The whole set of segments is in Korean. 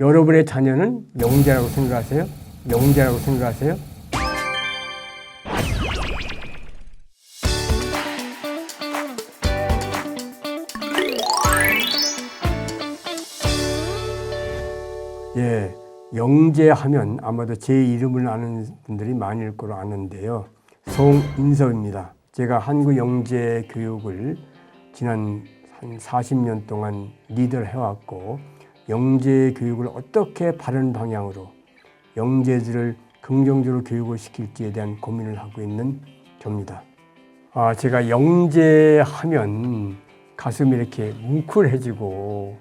여러분의 자녀는 영재라고 생각하세요? 영재라고 생각하세요? 예, 영재하면 아마도 제 이름을 아는 분들이 많을 거로 아는데요. 송인섭입니다. 제가 한국 영재 교육을 지난 한 40년 동안 리더를 해왔고 영재 교육을 어떻게 바른 방향으로 영재들을 긍정적으로 교육을 시킬지에 대한 고민을 하고 있는 저입니다. 아, 제가 영재하면 가슴이 이렇게 뭉클해지고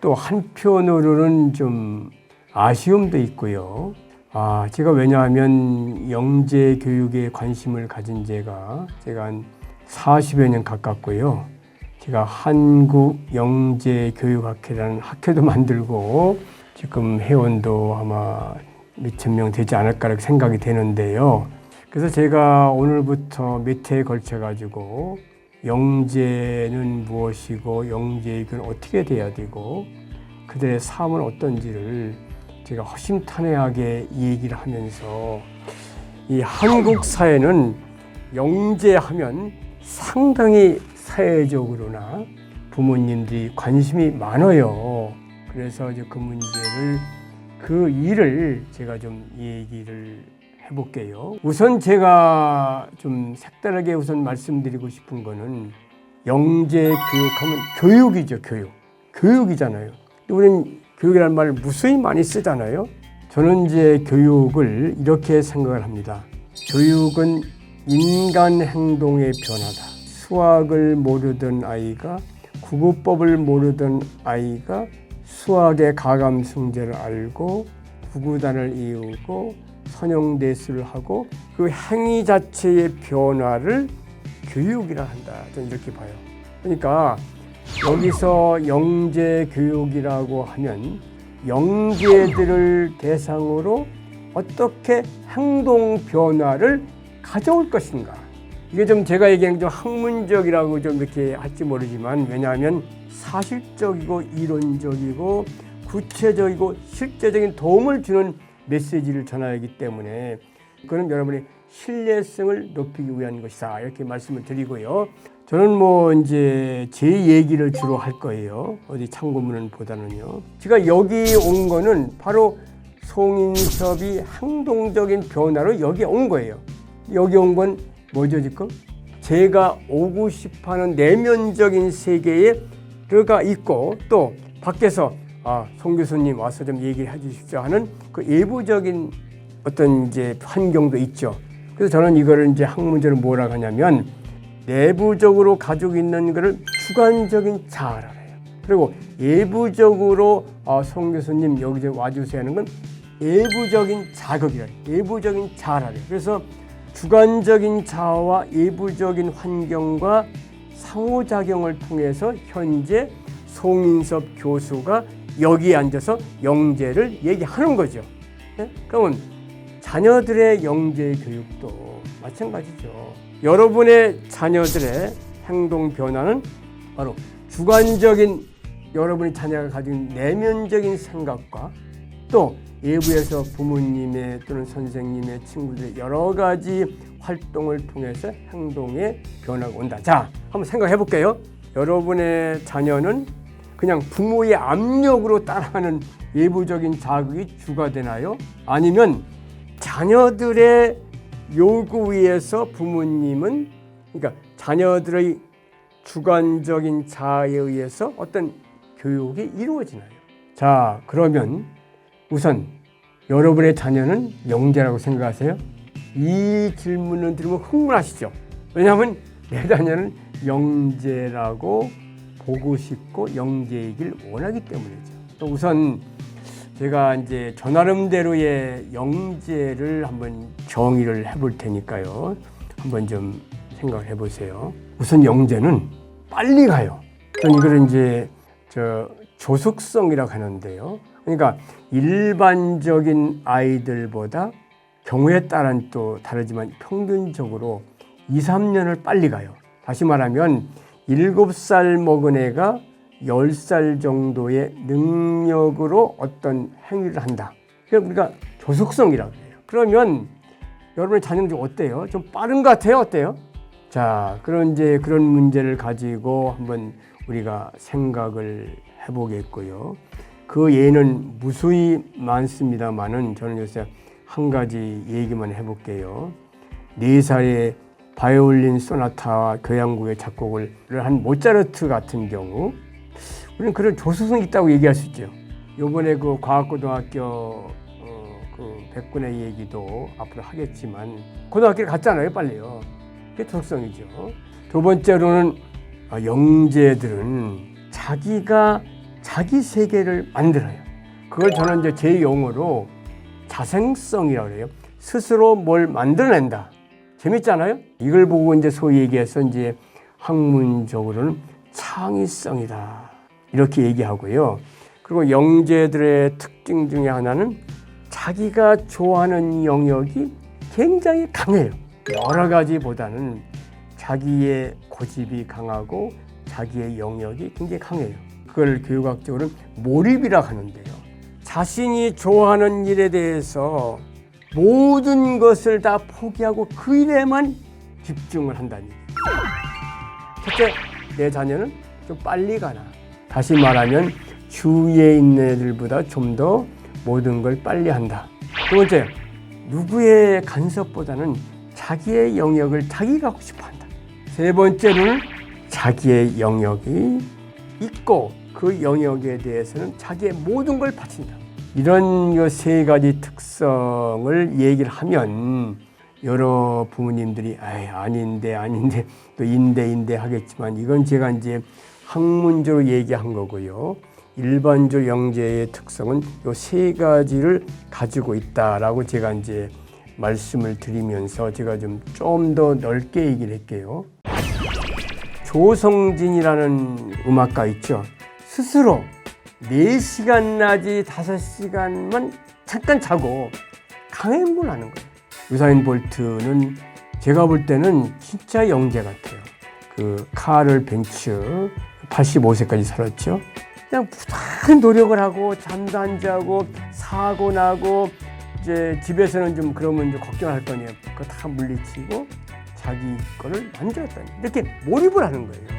또 한편으로는 좀 아쉬움도 있고요. 아, 제가 왜냐하면 영재 교육에 관심을 가진 제가 제가 한 40여 년 가깝고요. 제가 한국 영재 교육학회라는 학회도 만들고 지금 회원도 아마 몇천 명 되지 않을까 생각이 되는데요. 그래서 제가 오늘부터 몇 해에 걸쳐 가지고 영재는 무엇이고 교는 어떻게 돼야 되고 그들의 삶은 어떤지를 제가 허심탄회하게 얘기를 하면서 이 한국 사회는 영재하면 상당히 사회적으로나 부모님들이 관심이 많아요. 그래서 이제 그 문제를 그 일을 제가 좀 얘기를 해볼게요. 우선 제가 좀 색다르게 우선 말씀드리고 싶은 거는 영재 교육하면 교육이죠, 교육. 교육이잖아요. 우리는 교육이라는 말을 무수히 많이 쓰잖아요. 저는 이제 교육을 이렇게 생각을 합니다. 교육은 인간 행동의 변화다. 수학을 모르던 아이가 구구법을 모르던 아이가 수학의 가감승제를 알고 구구단을 이루고 선형대수를 하고 그 행위 자체의 변화를 교육이라 한다. 저는 이렇게 봐요. 그러니까 여기서 영재 교육이라고 하면 영재들을 대상으로 어떻게 행동 변화를 가져올 것인가. 이게 좀 제가 얘기하는 좀 학문적이라고 좀 이렇게 할지 모르지만 왜냐하면 사실적이고 이론적이고 구체적이고 실제적인 도움을 주는 메시지를 전하기 때문에 그는 여러분의 신뢰성을 높이기 위한 것이다 이렇게 말씀을 드리고요. 저는 뭐 이제 제 얘기를 주로 할 거예요. 어디 참고문은 보다는요. 제가 여기 온 거는 바로 송인섭이 행동적인 변화로 여기 온 거예요. 여기 온 건 뭐죠 지금? 제가 오고 싶어하는 내면적인 세계에 들어가 있고 또 밖에서 아, 송 교수님 와서 좀 얘기를 해주십시오 하는 그 외부적인 어떤 이제 환경도 있죠. 그래서 저는 이거를 이제 학문적으로 뭐라 하냐면 내부적으로 가지고 있는 것을 주관적인 자아라 해요. 그리고 외부적으로 아, 송 교수님 여기 좀 와주세요 하는 건 외부적인 자극이라 해요. 외부적인 자아라 해요. 그래서 주관적인 자아와 외부적인 환경과 상호작용을 통해서 현재 송인섭 교수가 여기에 앉아서 영재를 얘기하는 거죠. 네? 그러면 자녀들의 영재 교육도 마찬가지죠. 여러분의 자녀들의 행동 변화는 바로 주관적인 여러분의 자녀가 있는 내면적인 생각과 또 외부에서 부모님의 또는 선생님의 친구들의 여러 가지 활동을 통해서 행동의 변화가 온다. 자, 한번 생각해 볼게요. 여러분의 자녀는 그냥 부모의 압력으로 따라하는 외부적인 자극이 주가 되나요? 아니면 자녀들의 요구에 의해서 부모님은 그러니까 자녀들의 주관적인 자아에 의해서 어떤 교육이 이루어지나요? 자, 그러면 우선 여러분의 자녀는 영재라고 생각하세요? 이 질문을 들으면 흥분하시죠? 왜냐하면 내 자녀는 영재라고 보고 싶고 영재이길 원하기 때문이죠. 또 우선 제가 이제 저 나름대로의 영재를 한번 정의를 해볼 테니까요. 한번 좀 생각을 해보세요. 우선 영재는 빨리 가요. 전 이거를 이제 저 조숙성이라고 하는데요. 그러니까 일반적인 아이들보다 경우에 따른 또 다르지만 평균적으로 2, 3년을 빨리 가요. 다시 말하면 7살 먹은 애가 10살 정도의 능력으로 어떤 행위를 한다. 그러니까 조속성이라고 해요. 그러면 여러분의 자녀는 좀 어때요? 좀 빠른 것 같아요? 어때요? 자, 그런 이제 그런 문제를 가지고 한번 우리가 생각을 해보겠고요. 그 예는 무수히 많습니다만은 저는 요새 한 가지 얘기만 해볼게요. 네 살에 바이올린 소나타와 교향곡의 작곡을 한 모차르트 같은 경우 우리는 그런 조수성이 있다고 얘기할 수 있죠. 요번에 그 과학고등학교 어, 그 백군의 얘기도 앞으로 하겠지만 고등학교를 갔잖아요, 빨리요. 그게 조수성이죠. 두 번째로는 아, 영재들은 자기가 자기 세계를 만들어요. 그걸 저는 이제 제 용어로 자생성이라고 해요. 스스로 뭘 만들어낸다. 재밌잖아요? 이걸 보고 이제 소위 얘기해서 이제 학문적으로는 창의성이다. 이렇게 얘기하고요. 그리고 영재들의 특징 중에 하나는 자기가 좋아하는 영역이 굉장히 강해요. 여러 가지보다는 자기의 고집이 강하고 자기의 영역이 굉장히 강해요. 그걸 교육학적으로는 몰입이라고 하는데요. 자신이 좋아하는 일에 대해서 모든 것을 다 포기하고 그 일에만 집중을 얘기예요. 첫째, 내 자녀는 좀 빨리 가나. 다시 말하면 주위에 있는 애들보다 좀 더 모든 걸 빨리 한다. 두 번째, 누구의 간섭보다는 자기의 영역을 자기가 하고 싶어 한다. 세 번째는 자기의 영역이 있고 그 영역에 대해서는 자기의 모든 걸 바친다. 이런 요세 가지 특성을 얘기를 하면 여러 부모님들이 아이 아닌데 아닌데 또 인데 인데 하겠지만 이건 제가 이제 학문적으로 얘기한 거고요. 일반적 영재의 특성은 요 세 가지를 가지고 있다라고 제가 이제 말씀을 드리면서 제가 좀 좀 더 넓게 얘기를 할게요. 조성진이라는 음악가 있죠. 스스로 4시간 나지 5시간만 잠깐 자고 강행군을 하는 거예요. 유사인 볼트는 제가 볼 때는 진짜 영재 같아요. 그 카를 벤츠 85세까지 살았죠. 그냥 부단히 노력을 하고 잠도 안 자고 사고 나고 이제 집에서는 좀 그러면 좀 걱정할 거니에요. 그거 다 물리치고 자기 거를 만들었다니 이렇게 몰입을 하는 거예요.